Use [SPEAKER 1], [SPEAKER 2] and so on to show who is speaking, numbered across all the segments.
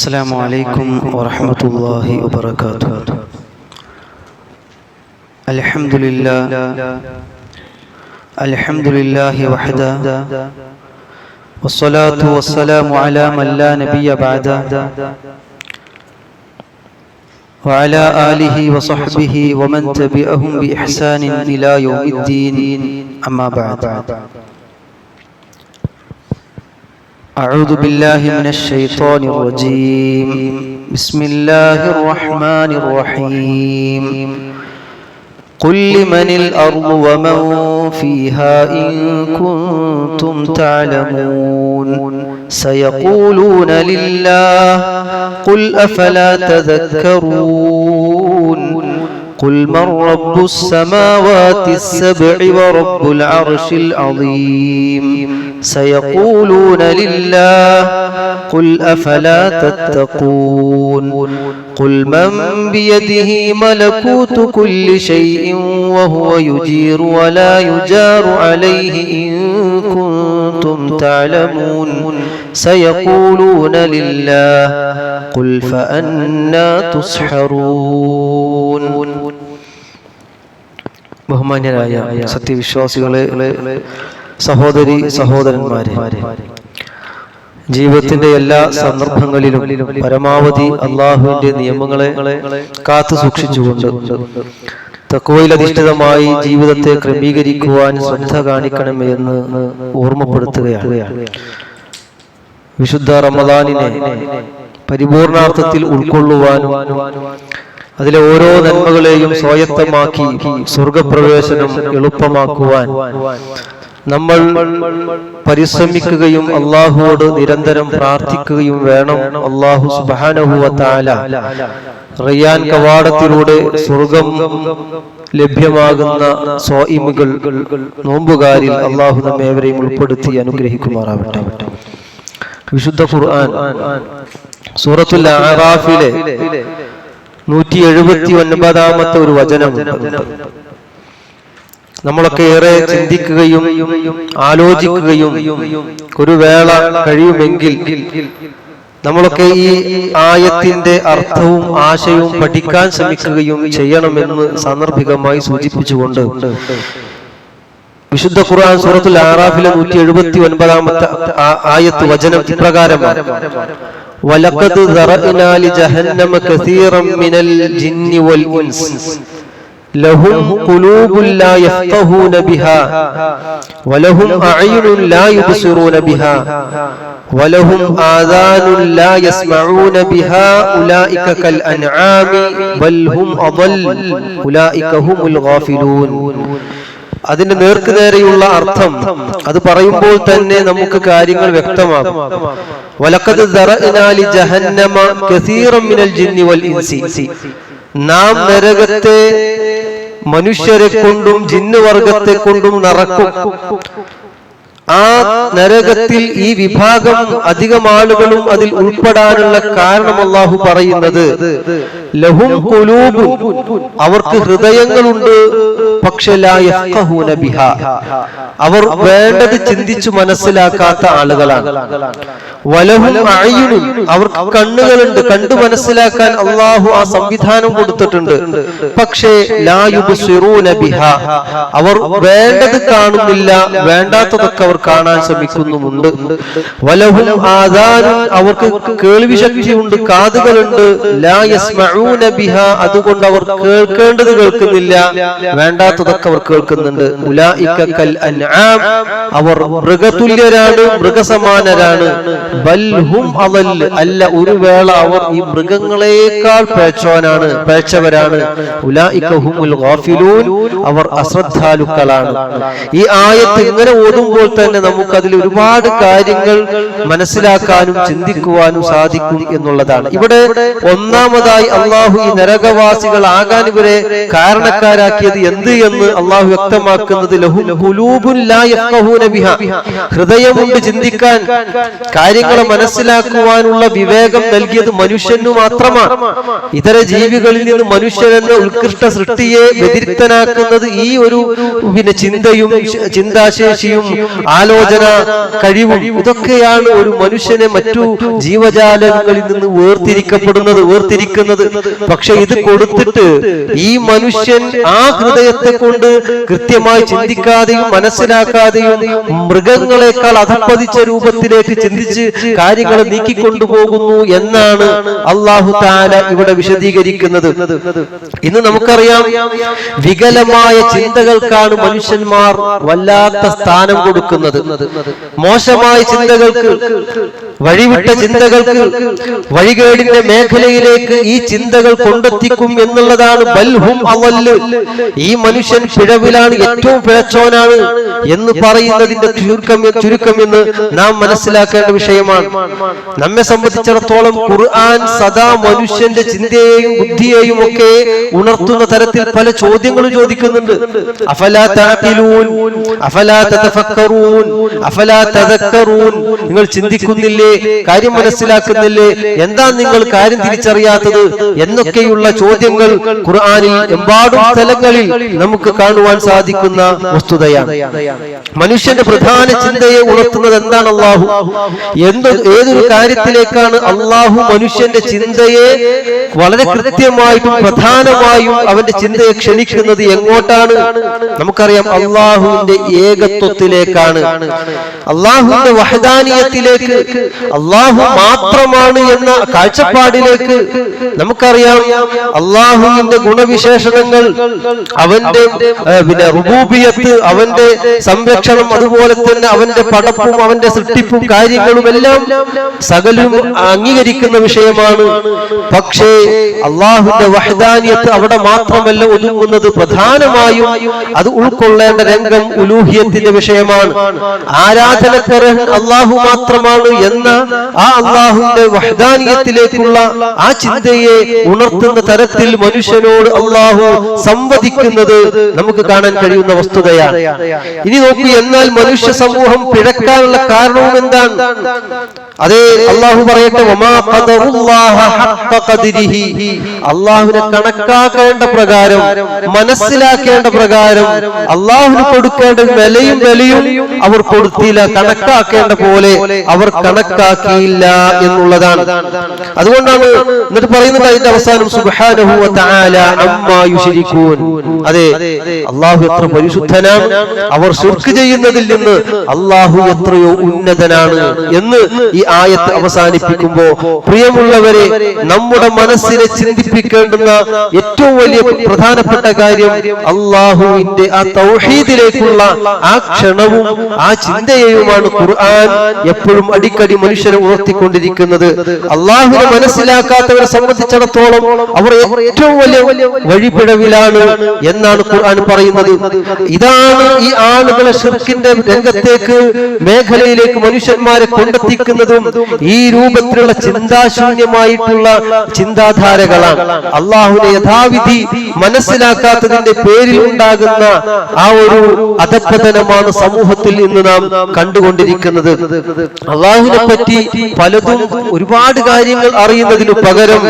[SPEAKER 1] السلام عليكم ورحمة الله وبركاته. الحمد لله. الحمد لله وحده. والصلاة والسلام على من لا نبي بعده. وعلى آله وصحبه ومن تبعهم بإحسان إلى يوم الدين. أما بعد. أعوذ بالله من الشيطان الرجيم. بسم الله الرحمن الرحيم. قل لمن الأرض ومن فيها إن كنتم تعلمون. سيقولون لله قل أفلا تذكرون. قل من رب السماوات السبع ورب العرش العظيم سيقولون لله قل أفلا تتقون قل من بيده ملكوت كل شيء وهو يجير ولا يجار عليه إن كنتم تعلمون سيقولون لله قل فأنا تسحرون ബഹുമാന്യരായ സത്യവിശ്വാസികളെ സഹോദരി സഹോദരന്മാരെ ജീവിതത്തിന്റെ എല്ലാ സന്ദർഭങ്ങളിലും പരമാവധി അള്ളാഹുവിന്റെ നിയമങ്ങളെ കാത്തു സൂക്ഷിച്ചുകൊണ്ട് തക്കുവയിലധിഷ്ഠിതമായി ജീവിതത്തെ ക്രമീകരിക്കുവാൻ ശ്രദ്ധ കാണിക്കണമെന്ന് ഓർമ്മപ്പെടുത്തുകയാണ്. വിശുദ്ധ റമദാനിനെ പരിപൂർണാർത്ഥത്തിൽ ഉൾക്കൊള്ളുവാനും അതിലെ ഓരോ നന്മകളെയും സ്വായത്തമാക്കി സ്വർഗപ്രവേശനം എളുപ്പമാക്കുവാൻ നമ്മൾ പരിശ്രമിക്കുകയും അള്ളാഹുവോട് നിരന്തരം പ്രാർത്ഥിക്കുകയും വേണം അള്ളാഹു സുബാനഹുവത്താല റിയാൻ കവാടത്തിലൂടെ സ്വർഗം ലഭ്യമാകുന്ന സ്വായിമുകൾ നോമ്പുകാരിൽ അള്ളാഹു നമ്മേവരെയും ഉൾപ്പെടുത്തി അനുഗ്രഹിക്കുമാറാവട്ടെ. വിശുദ്ധ ഖുർആൻ സൂറത്തുൽ ആറാഫിലെ നൂറ്റി എഴുപത്തി ഒൻപതാമത്തെ ഒരു വചനം നമ്മളൊക്കെ ഏറെ ചിന്തിക്കുകയും ആലോചിക്കുകയും ഒരു വേള കഴിയുമെങ്കിൽ നമ്മളൊക്കെ ഈ ആയത്തിന്റെ അർത്ഥവും ആശയവും പഠിക്കാൻ ശ്രമിക്കുകയും ചെയ്യണമെന്ന് സാന്ദർഭികമായി സൂചിപ്പിച്ചുകൊണ്ട് വിശുദ്ധ ഖുർആൻ സൂറത്തുൽ ആറാഫിലെ നൂറ്റി എഴുപത്തി ഒൻപതാമത്തെ ആയത്ത് വചനം ഇപ്രകാരമാണ് ولقد ذرأنا لجهنم كثيرا من الجن والإنس لهم قلوب لا يفقهون بها ولهم أعين لا يبصرون بها ولهم آذان لا يسمعون بها أولئك كالأنعام بل هم أضل أولئك هم الغافلون അതിന്റെ നേർക്കുനേരെയുള്ള അർത്ഥം. അത് പറയുമ്പോൾ തന്നെ നമുക്ക് കാര്യങ്ങൾ വ്യക്തമാകും. നാം നരകത്തെ മനുഷ്യരെ കൊണ്ടും ജിന്ന് വർഗത്തെ കൊണ്ടും നിറക്കും. ആ നരകത്തിൽ ഈ വിഭാഗം അധികം ആളുകളും അതിൽ ഉൾപ്പെടാനുള്ള കാരണം അള്ളാഹു പറയുന്നത് ലഹും അവർക്ക് ഹൃദയങ്ങളുണ്ട്. പക്ഷെ അവർ വേണ്ടത് ചിന്തിച്ചു മനസ്സിലാക്കാത്ത ആളുകളാണ്. വലഹും അയ്യുനും അവർക്ക് കണ്ണുകളുണ്ട് കണ്ടു മനസ്സിലാക്കാൻ അള്ളാഹു ആ സംവിധാനം കൊടുത്തിട്ടുണ്ട്. പക്ഷേ അവർ വേണ്ടത് കാണുന്നില്ല വേണ്ടാത്തതൊക്കെ അവർ കാണാൻ ശ്രമിക്കുന്നുമുണ്ട്. വലഹും ആധാരം അവർക്ക് കേൾവി ശക്തിയുണ്ട് കാതുകളുണ്ട് അതുകൊണ്ട് അവർ കേൾക്കേണ്ടത് കേൾക്കുന്നില്ല വേണ്ടാത്തതൊക്കെ അവർ കേൾക്കുന്നുണ്ട്. അൻആം. അവർ മൃഗതുല്യരാണ് മൃഗസമാനരാണ്. അല്ല ഒരു വേള അവർ ഈ മൃഗങ്ങളെക്കാൾ പേച്ചവനാണ് പേച്ചവരാണ്. ഗാഫിലൂൻ. അവർ അശ്രദ്ധാലുക്കളാണ്. ഈ ആയത്ത് ഇങ്ങനെ ഓതുമ്പോൾ തന്നെ നമുക്ക് അതിൽ ഒരുപാട് കാര്യങ്ങൾ മനസ്സിലാക്കാനും ചിന്തിക്കുവാനും സാധിക്കും എന്നുള്ളതാണ്. ഇവിടെ ഒന്നാമതായി അള്ളാഹു ഈ നരകവാസികൾ ആകാൻ ഇവരെ കാരണക്കാരാക്കിയത് എന്ത് എന്ന് അള്ളാഹു വ്യക്തമാക്കുന്നത് ഹൃദയമുണ്ട് ചിന്തിക്കാൻ കാര്യങ്ങളെ മനസ്സിലാക്കുവാനുള്ള വിവേകം നൽകിയത് മനുഷ്യനു മാത്രമാണ് ഇതര ജീവികളിൽ നിന്ന് മനുഷ്യൻ എന്ന ഉത്കൃഷ്ട സൃഷ്ടിയെ വ്യതിരിക്തനാക്കുന്നത് ഈ ഒരു പിന്നെ ചിന്തയും ചിന്താശേഷിയും ആലോചന കഴിവും ഇതൊക്കെയാണ് ഒരു മനുഷ്യനെ മറ്റു ജീവജാലങ്ങളിൽ നിന്ന് വേർതിരിക്കപ്പെടുന്നത് വേർതിരിക്കുന്നത്. പക്ഷെ ഇത് കൊടുത്തിട്ട് ഈ മനുഷ്യൻ ആ ഹൃദയത്തെ കൊണ്ട് കൃത്യമായി ചിന്തിക്കാതെയും മനസ്സിലാക്കാതെയും മൃഗങ്ങളെക്കാൾ അധപ്പതിച്ച രൂപത്തിലേക്ക് ചിന്തിച്ച് കാര്യങ്ങൾ നീക്കിക്കൊണ്ടുപോകുന്നു എന്നാണ് അള്ളാഹു താല ഇവിടെ വിശദീകരിക്കുന്നത്. ഇന്ന് നമുക്കറിയാം വികലമായ ചിന്തകൾക്കാണ് മനുഷ്യന്മാർ വല്ലാത്ത സ്ഥാനം കൊടുക്കുന്നത്. മോശമായ ചിന്തകൾക്ക് വഴിവിട്ട ചിന്തകൾക്ക് വഴികേടിന്റെ മേഖലയിലേക്ക് ഈ ചിന്തകൾ കൊണ്ടെത്തിക്കും എന്നുള്ളതാണ് ബൽഹും അവൽ ഈ മനുഷ്യൻ പിഴവിലാണ് ഏറ്റവും പിഴച്ചോനാണ് എന്ന് പറയുന്നതിന്റെ ചുരുക്കം ചുരുക്കം എന്ന് നാം മനസ്സിലാക്കേണ്ട വിഷയമാണ്. നമ്മെ സംബന്ധിച്ചിടത്തോളം ഖുർആൻ സദാ മനുഷ്യന്റെ ചിന്തയെയും ബുദ്ധിയെയും ഒക്കെ ഉണർത്തുന്ന തരത്തിൽ പല ചോദ്യങ്ങളും ചോദിക്കുന്നുണ്ട്. അഫലാ അഫലാ അഫലാ നിങ്ങൾ ചിന്തിക്കുന്നില്ലേ? കാര്യം മനസ്സിലാക്കുന്നില്ലേ എന്താ നിങ്ങൾ കാര്യം തിരിച്ചറിയാത്തത് എന്നൊക്കെയുള്ള ചോദ്യങ്ങൾ ഖുർആാനിൽ എമ്പാടും സ്ഥലങ്ങളിൽ നമുക്ക് കാണുവാൻ സാധിക്കുന്ന വസ്തുതയാണ്. മനുഷ്യന്റെ പ്രധാന ചിന്തയെ ഉണർത്തുന്നത് എന്താണ് അള്ളാഹു എന്ത് ഏതൊരു കാര്യത്തിലേക്കാണ് അള്ളാഹു മനുഷ്യന്റെ ചിന്തയെ വളരെ കൃത്യമായിട്ടും പ്രധാനമായും അവന്റെ ചിന്തയെ ക്ഷണിക്കുന്നത് എങ്ങോട്ടാണ്? നമുക്കറിയാം അള്ളാഹുവിന്റെ ഏകത്വത്തിലേക്കാണ്. അള്ളാഹുവിന്റെ വഹദാനീയത്തിലേക്ക് അള്ളാഹു മാത്രമാണ് എന്ന കാഴ്ചപ്പാടിലേക്ക് നമുക്കറിയാം അള്ളാഹുവിന്റെ ഗുണവിശേഷണങ്ങൾ അവന്റെ പിന്നെ റുബൂബിയത്ത് അവന്റെ സംരക്ഷണം അതുപോലെ തന്നെ അവന്റെ പടപ്പും അവന്റെ സൃഷ്ടിപ്പും കാര്യങ്ങളും എല്ലാം സകലും അംഗീകരിക്കുന്ന വിഷയമാണ്. പക്ഷേ അള്ളാഹുവിന്റെ വഹദാനിയത്ത് അവിടെ മാത്രമല്ല ഒതുങ്ങുന്നത് പ്രധാനമായും അത് ഉൾക്കൊള്ളേണ്ട രംഗം ഉലൂഹിയത്തിന്റെ വിഷയമാണ്. ആരാധനക്കരൻ അള്ളാഹു മാത്രമാണ് എന്ന ആ അള്ളാഹുവിന്റെ വഹദാനിയത്തിലേക്കുള്ള ആ ചിന്തയെ ഉണർത്തുന്ന തരത്തിൽ മനുഷ്യനോട് അള്ളാഹു സംവദിക്കുന്നത് നമുക്ക് കാണാൻ കഴിയുന്ന വസ്തുതയാണ്. ഇനി നോക്കൂ എന്നാൽ മനുഷ്യ സമൂഹം പിഴക്കാനുള്ള കാരണവും എന്താണ്? അതെ അള്ളാഹു പറയട്ടെ. അള്ളാഹുവിനെ കണക്കാക്കേണ്ട പ്രകാരം മനസ്സിലാക്കേണ്ട പ്രകാരം അള്ളാഹുവിന് കൊടുക്കേണ്ട വിലയും വിലയും അവർ കൊടുത്തില്ല. കണക്കാക്കേണ്ട പോലെ അവർ കണക്കാക്കിയില്ല എന്നുള്ളതാണ്. അതുകൊണ്ടാണ് എന്നിട്ട് പറയുന്നത് അതിന്റെ അവസാനം അതെ അള്ളാഹു എത്ര പരിശുദ്ധനാണ്. അവർ ചെയ്യുന്നതിൽ നിന്ന് അള്ളാഹു എത്രയോ ഉന്നതനാണ് എന്ന് ഈ ആയത്ത് അവസാനിപ്പിക്കുമ്പോ പ്രിയമുള്ളവരെ നമ്മുടെ മനസ്സിനെ ചിന്തിപ്പിക്കേണ്ടുന്ന ഏറ്റവും വലിയ പ്രധാനപ്പെട്ട കാര്യം അള്ളാഹുവിന്റെ ആ തൗഹീദിലേക്കുള്ള ആ ക്ഷണവും ആ ചിന്തയെയുമാണ് ഖുർആൻ എപ്പോഴും അടിക്കടി മനുഷ്യനെ ഉണർത്തിക്കൊണ്ടിരിക്കുന്നത് അള്ളാഹുവിനെ മനസ്സിലാക്കാത്തവരെ സംബന്ധിച്ചിടത്തോളം അവർ ഏറ്റവും വലിയ വഴിപിഴവിലാണ് എന്നാണ് ഖുർആൻ പറയുന്നത്. ഇതാണ് ഈ ആളുകളെ ഷിർക്കിന്റെ രംഗത്തേക്ക് മേഖലയിലേക്ക് മനുഷ്യന്മാരെ കൊണ്ടെത്തിക്കുന്നതും ഈ രൂപത്തിലുള്ള ചിന്താശൂന്യമായിട്ടുള്ള ചിന്താധാരകളാണ്. അള്ളാഹുവിനെ യഥാവിധി മനസ്സിലാക്കാത്തതിന്റെ പേരിൽ ഉണ്ടാകുന്ന ആ ഒരു അധപ്പതനമാണ് സമൂഹത്തിൽ ഇന്ന് നാം കണ്ടുകൊണ്ടിരിക്കുന്നത്. അള്ളാഹുവിനെ പറ്റി പലതും ഒരുപാട് കാര്യങ്ങൾ അറിയുന്നതിനു പകരം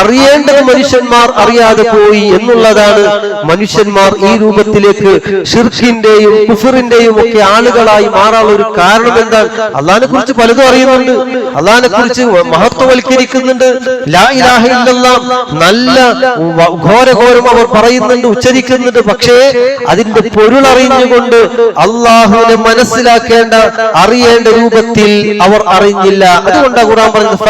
[SPEAKER 1] അറിയേണ്ടത് മനുഷ്യന്മാർ അറിയാതെ പോയി എന്നുള്ളതാണ് മനുഷ്യന്മാർ ഈ രൂപത്തിലേക്ക് ഷിർഖിന്റെയും കുഫറിന്റെയും ഒക്കെ ആളുകളായി മാറാനുള്ള ഒരു കാരണം എന്താണ്? അള്ളഹാനെ കുറിച്ച് പലതും അറിയുന്നുണ്ട്. അള്ളഹാനെ കുറിച്ച് മഹത്വവൽക്കരിക്കുന്നുണ്ട്. നല്ല ഘോരഘോരം അവർ പറയുന്നുണ്ട് ഉച്ചരിക്കുന്നുണ്ട്. പക്ഷേ അതിന്റെ പൊരുൾ അറിഞ്ഞുകൊണ്ട് അള്ളാഹുവിനെ മനസ്സിലാക്കേണ്ട അറിയേണ്ട രൂപത്തിൽ അവർ അറിഞ്ഞില്ല. അതുകൊണ്ടാണ് ഖുർആൻ പറഞ്ഞത്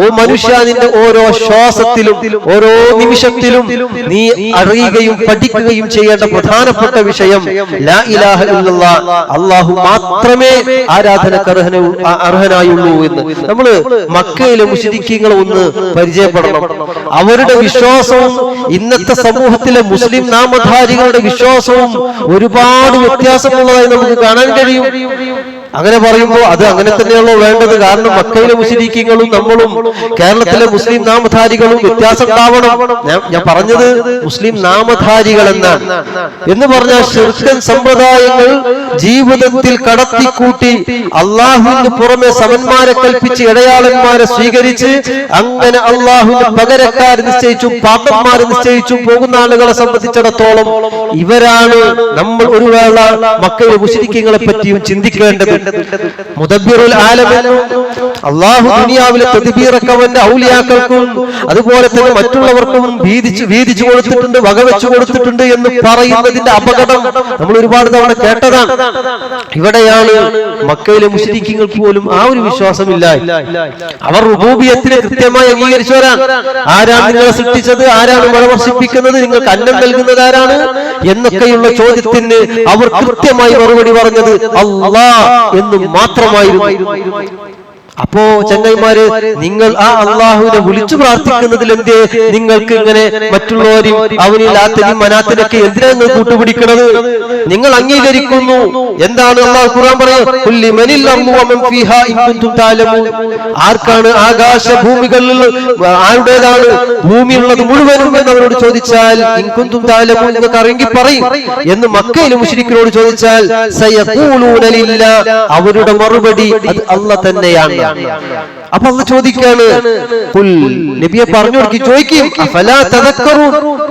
[SPEAKER 1] ഓ മനുഷ്യ നിന്റെ ഓരോ ശ്വാസത്തിലും ഓരോ നിമിഷത്തിലും നീ അറിയുകയും പഠിക്കുകയും ചെയ്യേണ്ട പ്രധാനപ്പെട്ട വിഷയം ലാ ഇലാഹ അള്ളാഹു മാത്രമേ അർഹന അർഹനായുള്ളൂ എന്ന്. നമ്മൾ മക്കയിലെ മുസ്ലിക്കീങ്ങളെ ഒന്ന് പരിചയപ്പെടണം. അവരുടെ വിശ്വാസവും ഇന്നത്തെ സമൂഹത്തിലെ മുസ്ലിം നാമധാരികളുടെ വിശ്വാസവും ഒരുപാട് വ്യത്യാസമുള്ളതായി നമുക്ക് കാണാൻ കഴിയും. അങ്ങനെ പറയുമ്പോൾ അത് അങ്ങനെ തന്നെയാണല്ലോ വേണ്ടത്. കാരണം മക്കയിലെ മുസ്ലിങ്ങളും നമ്മളും കേരളത്തിലെ മുസ്ലിം നാമധാരികളും വ്യത്യാസം ഉണ്ടാവണം ഞാൻ ഞാൻ പറഞ്ഞത് മുസ്ലിം നാമധാരികൾ എന്നാണ് എന്ന് പറഞ്ഞാൽ ശുർക്കൻ സമ്പ്രദായങ്ങൾ ജീവിതത്തിൽ കടത്തിക്കൂട്ടി അള്ളാഹുവിന് പുറമെ സമന്മാരെ കൽപ്പിച്ച് ഇടയാളന്മാരെ സ്വീകരിച്ച് അങ്ങനെ അള്ളാഹുവിന് പകരക്കാർ നിശ്ചയിച്ചും പാപ്പന്മാർ നിശ്ചയിച്ചും പോകുന്ന ആളുകളെ സംബന്ധിച്ചിടത്തോളം ഇവരാണ് നമ്മൾ ഒരു വേള മക്കയിലെ മുസ്ലിങ്ങളെ പറ്റിയും ചിന്തിക്കേണ്ടത്. അള്ളാഹു ദുനിയാവിലെ അവന്റെ ഔലിയാക്കൾക്കും അതുപോലെ തന്നെ മറ്റുള്ളവർക്കും വീതിച്ച് വീതിച്ചു കൊടുത്തിട്ടുണ്ട് വകവെച്ചു കൊടുത്തിട്ടുണ്ട് എന്ന് പറയുന്നതിന്റെ അപകടം നമ്മൾ ഒരുപാട് തവണ കേട്ടതാണ്. ഇവിടെയാണ് മക്കയിലെ മുസ്ലിങ്ങൾക്ക് പോലും ആ ഒരു വിശ്വാസമില്ല. അവർ റുബൂബിയത്തിനെ കൃത്യമായി അംഗീകരിച്ചവരാണ് ആരാണ് നിങ്ങളെ സൃഷ്ടിച്ചത്? ആരാണ് മഴ വർഷിപ്പിക്കുന്നത് നിങ്ങൾക്ക് അന്നം നൽകുന്നത് ആരാണ്? എന്നൊക്കെയുള്ള ചോദ്യത്തിന് അവർ കൃത്യമായി മറുപടി പറഞ്ഞത് അള്ളാ എന്ന് മാത്രമായിരുന്നു. അപ്പോ ചങ്ങൈമാര് നിങ്ങൾ ആ അള്ളാഹുവിനെ വിളിച്ചു പ്രാർത്ഥിക്കുന്നതിൽ എന്തേ? നിങ്ങൾക്ക് ഇങ്ങനെ മറ്റുള്ളവരും അവനിൽ ആത്തനും മനാത്തിനൊക്കെ എന്തിനാ നിങ്ങൾ കൂട്ടുപിടിക്കണത്? നിങ്ങൾ അംഗീകരിക്കുന്നു. എന്താണ് അള്ളാഹു പറയുന്നത്. ആർക്കാണ് ആകാശ ഭൂമികളിൽ ആരുടേതാണ്? ഭൂമിയുള്ളത് മുഴുവനും എന്ന് അവരോട് ചോദിച്ചാൽ ഇൻകുന്തും താലമൂ നിങ്ങൾക്ക് അറിയെങ്കിൽ പറയും. എന്ന് മക്കയിലെ മുശ്രിക്കിനോട് ചോദിച്ചാൽ. അവരുടെ മറുപടി അത് അല്ല തന്നെയാണ്. അപ്പൊ അന്ന് നബിയെ പറഞ്ഞു ചോദിക്കും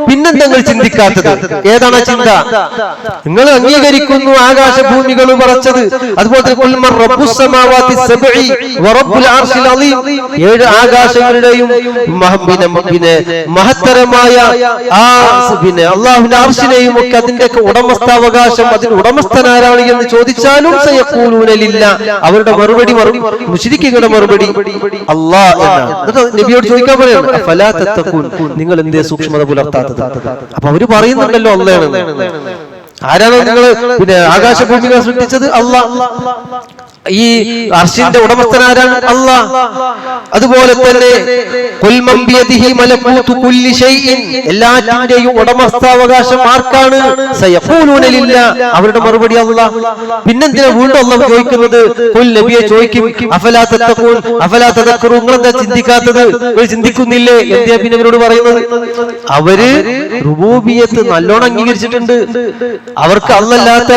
[SPEAKER 1] "അഫലാ തദക്കറൂൻ?" പിന്നെന്താ നിങ്ങൾ ചിന്തിക്കാത്തത്? ഏതാണ് ചിന്ത? നിങ്ങൾ അംഗീകരിക്കുന്നു ആകാശഭൂമികൾ പറച്ചത് അതുപോലെ. ഏഴ് ആകാശങ്ങളുടെയും പിന്നെ മഹത്തരമായ ആ പിന്നെ അള്ളാഹുവിന്റെ ആർഷിനെയും ഒക്കെ അതിന്റെ ഉടമസ്ഥാവകാശം അതിന് ഉടമസ്ഥനാരാണ് എന്ന് ചോദിച്ചാലും സയഖൂലൂനലില്ല അവരുടെ മറുപടി മുഷിരിക്കുകളുടെ മറുപടി അള്ളാഹ് എന്നാണ്. നബിയോട് ചോദിക്കാൻ പറയാണ് "അഫലാ നിങ്ങൾ എന്തേ സൂക്ഷ്മത പുലർത്താത്തത്? അപ്പൊ അവർ പറയുന്നുണ്ടല്ലോ അള്ളയാണ് ആരാണ് നിങ്ങൾ പിന്നെ ആകാശഭൂമികൾ സൃഷ്ടിച്ചത് അല്ലാ ഈ അർശിന്റെ ഉടമസ്ഥനാരാണ് അല്ല അതുപോലെ തന്നെ എല്ലാറ്റിന്റെയും ഉടമസ്ഥാവകാശം ആർക്കാണ്. അവരുടെ മറുപടി അല്ല പിന്നെന്തിനാ വീണ്ടും അള്ളാഹു ചോദിക്കുന്നത്? നബിയെ ചോദിക്കും. അഫലാ തത്തഖൂൻ അഫലാ നിങ്ങൾ എന്താ ചിന്തിക്കാത്തത്? ചിന്തിക്കുന്നില്ലേ? എന്തിനാ പിന്നെ അവരോട് പറയുന്നത്? അവർ റുബൂബിയത്ത് നല്ലോണം അംഗീകരിച്ചിട്ടുണ്ട്. അവർക്ക് അല്ലല്ലാത്ത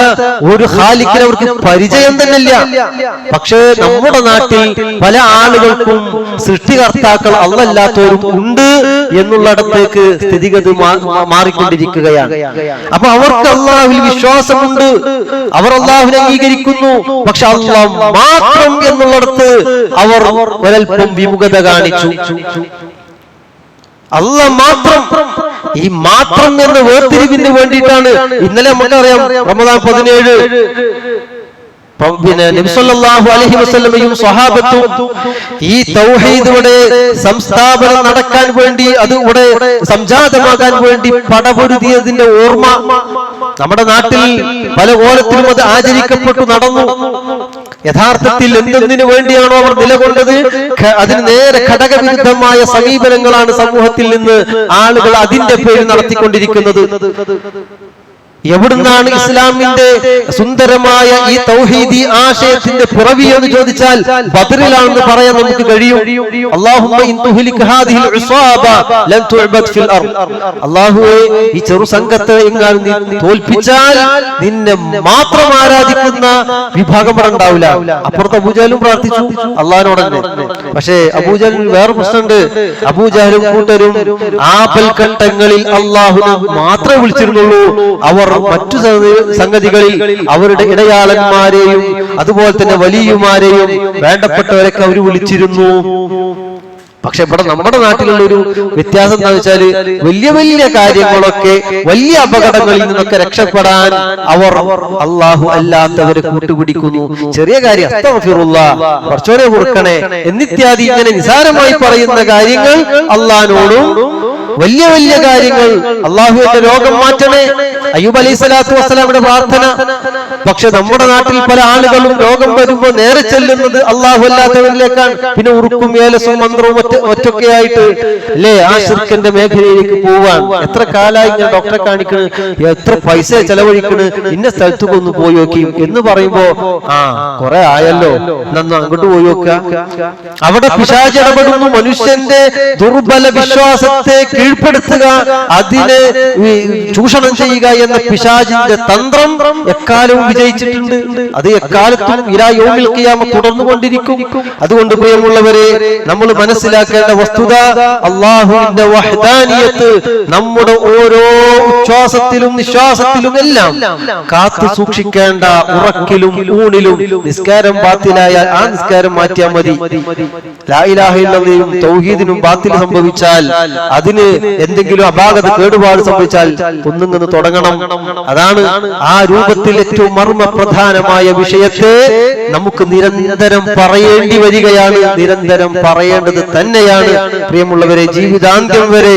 [SPEAKER 1] ഒരു ഹാലിക്കൽ അവർക്ക് പരിചയം തന്നെ ഇല്ല പക്ഷേ നമ്മുടെ നാട്ടിൽ പല ആളുകൾക്കും സൃഷ്ടികർത്താക്കൾ അല്ലല്ലാത്തവരും ഉണ്ട് എന്നുള്ളിടത്തേക്ക് സ്ഥിതിഗതി മാറിക്കൊണ്ടിരിക്കുകയാണ്. അപ്പൊ അവർക്ക് അള്ളാഹുവിൽ വിശ്വാസമുണ്ട്. അവർ അള്ളാഹുവിനെ അംഗീകരിക്കുന്നു. പക്ഷെ അള്ളാഹ് മാത്രം എന്നുള്ളിടത്ത് അവർ ഒരൽപ്പം വിമുഖത കാണിച്ചു. അല്ല മാത്രം. ഈ മാത്രം എന്ന വേർതിരിവിന് വേണ്ടിയിട്ടാണ് ഇന്നലെ നമുക്കറിയാം റമദാൻ പതിനേഴ്. പിന്നെ നബിസല്ലാഹു അലഹി വസ്ലമയും സ്വഹാബത്തും ഈ തൗഹീദ് ഇവിടെ സംസ്ഥാപനം നടക്കാൻ വേണ്ടി അത് ഇവിടെ സംജാതമാകാൻ വേണ്ടി പടപൊരുതിയതിന്റെ ഓർമ്മ നമ്മുടെ നാട്ടിൽ പല കോലത്തിലും അത് ആചരിക്കപ്പെട്ടു നടന്നു. യഥാർത്ഥത്തിൽ എന്തെന്നിനു വേണ്ടിയാണോ അവർ നിലകൊണ്ടത്? അതിന് നേരെ ഘടകവിരുദ്ധമായ സമീപനങ്ങളാണ് സമൂഹത്തിൽ നിന്ന് ആളുകൾ അതിന്റെ പേര് നടത്തിക്കൊണ്ടിരിക്കുന്നത്. എവിടുന്നാണ് ഇസ്ലാമിന്റെ സുന്ദരമായ ഈ തൗഹീദി ആശയത്തിന്റെ പുറവി എന്ന് ചോദിച്ചാൽ ബദറിലാണെന്ന് പറയാൻ നമുക്ക് കഴിയും. അല്ലാഹുവേ ഈ ചെറു സംഘത്തെ എങ്ങാനും തോൽപ്പിച്ചാൽ നിന്നെ മാത്രം ആരാധിക്കുന്ന വിഭാഗം ഉണ്ടാവില്ല. അപ്പുറത്ത് അബൂജാലും പ്രാർത്ഥിച്ചു. അള്ളഹാനോട് പക്ഷേ അബൂജാലിന് വേറെ പ്രശ്നമുണ്ട്. അബൂജാലും കൂട്ടരും ആപൽഘട്ടങ്ങളിൽ അള്ളാഹു മാത്രമേ വിളിച്ചിരുന്നുള്ളൂ. അവർ മറ്റു സംഗതി- സംഗതികളിൽ അവരുടെ ഇടയാളന്മാരെയും അതുപോലെ തന്നെ വലിയുമാരെയും വേണ്ടപ്പെട്ടവരൊക്കെ അവർ വിളിച്ചിരുന്നു. പക്ഷെ ഇവിടെ നമ്മുടെ നാട്ടിലുള്ള ഒരു വ്യത്യാസം എന്താ വെച്ചാൽ വലിയ വലിയ കാര്യങ്ങളൊക്കെ വലിയ അപകടങ്ങളിൽ നിന്നൊക്കെ രക്ഷപ്പെടാൻ അവർ അള്ളാഹു അല്ലാത്തവരെ കൂട്ടുപിടിക്കുന്നു. ചെറിയ കാര്യം കുറച്ചോരെ കൊടുക്കണേ എന്നിത്യാദി ഇങ്ങനെ നിസാരമായി പറയുന്ന കാര്യങ്ങൾ അള്ളഹാനോടും വലിയ വലിയ കാര്യങ്ങൾ അള്ളാഹുവിന്റെ രോഗം മാറ്റണേ. അയ്യൂബ് അലൈഹി സ്വലാത്തു വസ്സലാമിന്റെ പ്രാർത്ഥന. പക്ഷെ നമ്മുടെ നാട്ടിൽ പല ആളുകളും രോഗം വരുമ്പോൾ നേരെ ചെല്ലുന്നത് അള്ളാഹു അല്ലാത്തവരിലേക്കാണ്. പിന്നെ ഉറുക്കും ഏലസും മന്ത്രവും ഒറ്റ ഒറ്റൊക്കെയായിട്ട് അല്ലേ ആ ശുർക്കന്റെ മേഖലയിലേക്ക് പോവാൻ. എത്ര കാലായി ഞാൻ ഡോക്ടറെ കാണിക്കണ്? എത്ര പൈസ ചെലവഴിക്കണ്? ഇന്ന സ്ഥലത്തേക്ക് ഒന്ന് പോയി നോക്കി എന്ന് പറയുമ്പോ ആ കൊറേ ആയല്ലോ. നന്നു അങ്ങോട്ട് പോയി നോക്കുക അവിടെ പിശാചിടപെടുന്നു മനുഷ്യന്റെ ദുർബല വിശ്വാസത്തെ കീഴ്പ്പെടുത്തുക അതിനെ ചൂഷണം ചെയ്യുക എന്ന പിശാചിന്റെ തന്ത്രം എക്കാലവും വിജയിച്ചിട്ടുണ്ട്. അത് എക്കാലത്തും ഇരാ യോമിൽ കിയാമ തുടർന്നു കൊണ്ടിരിക്കും അതുകൊണ്ട് പ്രിയമുള്ളവരെ നമ്മൾ മനസ്സിലാക്കേണ്ട വസ്തുത അള്ളാഹുവിന്റെ വഹദാനിയത്ത് നമ്മുടെ ഓരോ ഉച്ഛ്വാസത്തിലും നിശ്വാസത്തിലും എല്ലാം കാത്തു സൂക്ഷിക്കേണ്ട ഉറക്കിലും ഊണിലും നിസ്കാരം ബാത്തിലായാൽ ആ നിസ്കാരം മാറ്റിയാൽ മതി. ലാ ഇലാഹ ഇല്ലല്ലയും തൗഹീദിനും ബാത്തിൽ സംഭവിച്ചാൽ അതിന് എന്തെങ്കിലും അപാകത കേടുപാട് സംഭവിച്ചാൽ ഒന്നിങ്ങനെ തുടങ്ങണം. അതാണ് ആ രൂപത്തിൽ ഏറ്റവും മർമ്മ പ്രധാനമായ വിഷയത്തെ നമുക്ക് നിരന്തരം പറയേണ്ടി വരികയാണ്. നിരന്തരം പറയേണ്ടത് തന്നെയാണ്. പ്രിയമുള്ളവരെ ജീവിതാന്ത്യം വരെ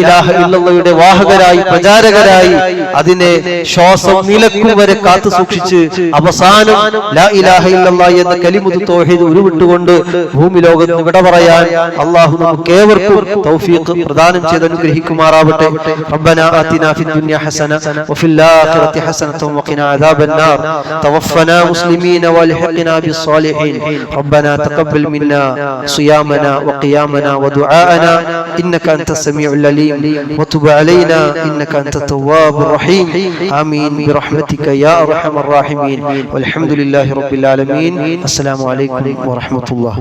[SPEAKER 1] ഇല്ലല്ലയുടെ വാഹകരായി പ്രചാരകരായി അതിനെ ശ്വാസം നിലക്കും വരെ കാത്തു സൂക്ഷിച്ച് അവസാനം ലാ ഇലാഹ ഇല്ലല്ലാ എന്ന കലിമുദ് തൗഹീദ് ഉരുവിട്ടുകൊണ്ട് ഭൂമി ലോകത്ത് വിട പറയാൻ അള്ളാഹു നമുക്ക് ഏവർക്കും തൗഫീഖ് പ്രദാനം ചെയ്ത് അനുഗ്രഹിക്കുമാറാവട്ടെ ربنا آتنا في الدنيا حسنة وفي الآخرة حسنة وقنا عذاب النار توفنا مسلمين والحقنا بالصالحين ربنا تقبل منا صيامنا وقيامنا ودعاءنا إنك أنت السميع العليم وتب علينا إنك أنت التواب الرحيم آمين برحمتك يا أرحم الراحمين والحمد لله رب العالمين السلام عليكم ورحمة الله